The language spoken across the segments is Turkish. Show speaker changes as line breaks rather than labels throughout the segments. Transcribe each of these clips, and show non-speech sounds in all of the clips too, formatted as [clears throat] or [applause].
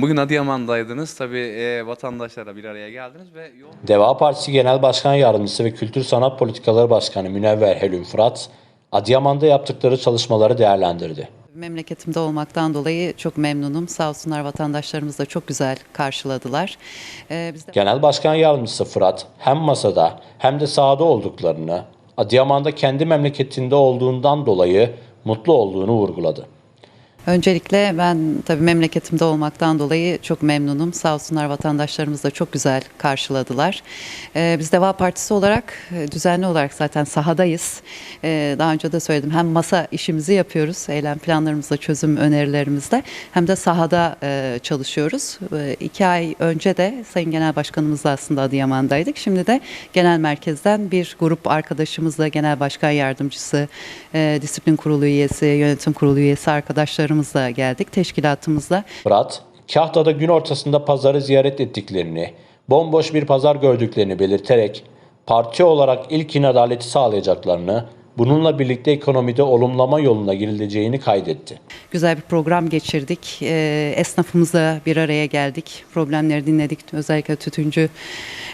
Bugün Adıyaman'daydınız. Tabii e, vatandaşlara bir araya geldiniz ve yol...
Deva Partisi Genel Başkan Yardımcısı ve Kültür Sanat Politikaları Başkanı Münevver Helüm Fırat, Adıyaman'da yaptıkları çalışmaları değerlendirdi.
Memleketimde olmaktan dolayı çok memnunum. Sağ olsunlar vatandaşlarımız da çok güzel karşıladılar. Ee, biz de
Genel Başkan Yardımcısı Fırat hem masada hem de sahada olduklarını, Adıyaman'da kendi memleketinde olduğundan dolayı mutlu olduğunu vurguladı.
Öncelikle ben tabii memleketimde olmaktan dolayı çok memnunum. Sağ olsunlar vatandaşlarımız da çok güzel karşıladılar. Ee, biz Deva Partisi olarak e, düzenli olarak zaten sahadayız. Ee, daha önce de söyledim hem masa işimizi yapıyoruz. Eylem planlarımızda, çözüm önerilerimizde hem de sahada e, çalışıyoruz. Ee, iki ay önce de Sayın Genel Başkanımızla aslında Adıyaman'daydık. Şimdi de genel merkezden bir grup arkadaşımızla Genel Başkan Yardımcısı, e, Disiplin Kurulu üyesi, Yönetim Kurulu üyesi arkadaşlarımızla geldik. Teşkilatımızla
Fırat, Kahta'da gün ortasında pazarı ziyaret ettiklerini, bomboş bir pazar gördüklerini belirterek parti olarak ilkin adaleti sağlayacaklarını, bununla birlikte ekonomide olumlama yoluna girileceğini kaydetti.
güzel bir program geçirdik. E, esnafımızla bir araya geldik. Problemleri dinledik. Özellikle tütüncü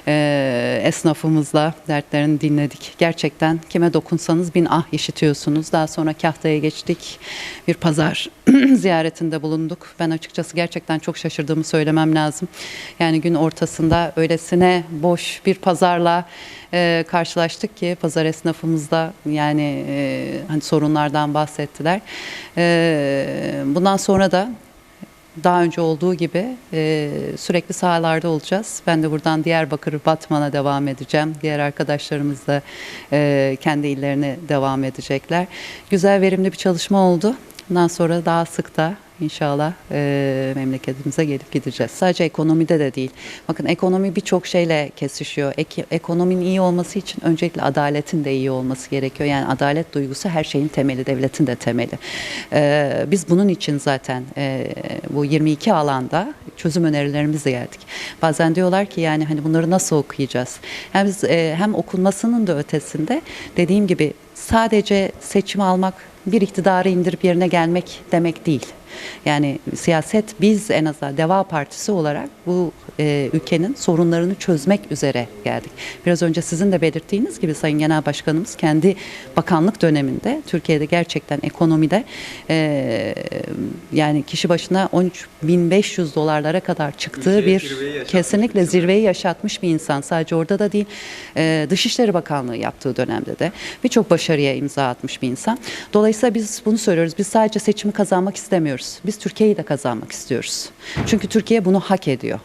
e, esnafımızla dertlerini dinledik. Gerçekten kime dokunsanız bin ah işitiyorsunuz. Daha sonra Kahta'ya geçtik. Bir pazar [clears throat] ziyaretinde bulunduk. Ben açıkçası gerçekten çok şaşırdığımı söylemem lazım. Yani gün ortasında öylesine boş bir pazarla e, karşılaştık ki pazar esnafımızda yani e, hani sorunlardan bahsettiler. E, bundan sonra da daha önce olduğu gibi e, sürekli sahalarda olacağız. Ben de buradan Diyarbakır, Batman'a devam edeceğim. Diğer arkadaşlarımız da e, kendi illerine devam edecekler. Güzel, verimli bir çalışma oldu. Bundan sonra daha sık da inşallah e, memleketimize gelip gideceğiz. Sadece ekonomide de değil. Bakın ekonomi birçok şeyle kesişiyor. Ek- ekonominin iyi olması için öncelikle adaletin de iyi olması gerekiyor. Yani adalet duygusu her şeyin temeli, devletin de temeli. E, biz bunun için zaten e, bu 22 alanda çözüm önerilerimizle geldik. Bazen diyorlar ki yani hani bunları nasıl okuyacağız? Hem, biz, e, hem okunmasının da ötesinde dediğim gibi sadece seçimi almak bir iktidarı indirip yerine gelmek demek değil. Yani siyaset biz en azından Deva Partisi olarak bu e, ülkenin sorunlarını çözmek üzere geldik. Biraz önce sizin de belirttiğiniz gibi Sayın Genel Başkanımız kendi bakanlık döneminde Türkiye'de gerçekten ekonomide e, yani kişi başına 13.500 dolarlara kadar çıktığı
Ülkeye
bir kesinlikle
bir
zirveyi yaşatmış bir insan. Sadece orada da değil e, Dışişleri Bakanlığı yaptığı dönemde de birçok başarıya imza atmış bir insan. Dolayısıyla biz bunu söylüyoruz. Biz sadece seçimi kazanmak istemiyoruz. Biz Türkiye'yi de kazanmak istiyoruz. Çünkü Türkiye bunu hak ediyor.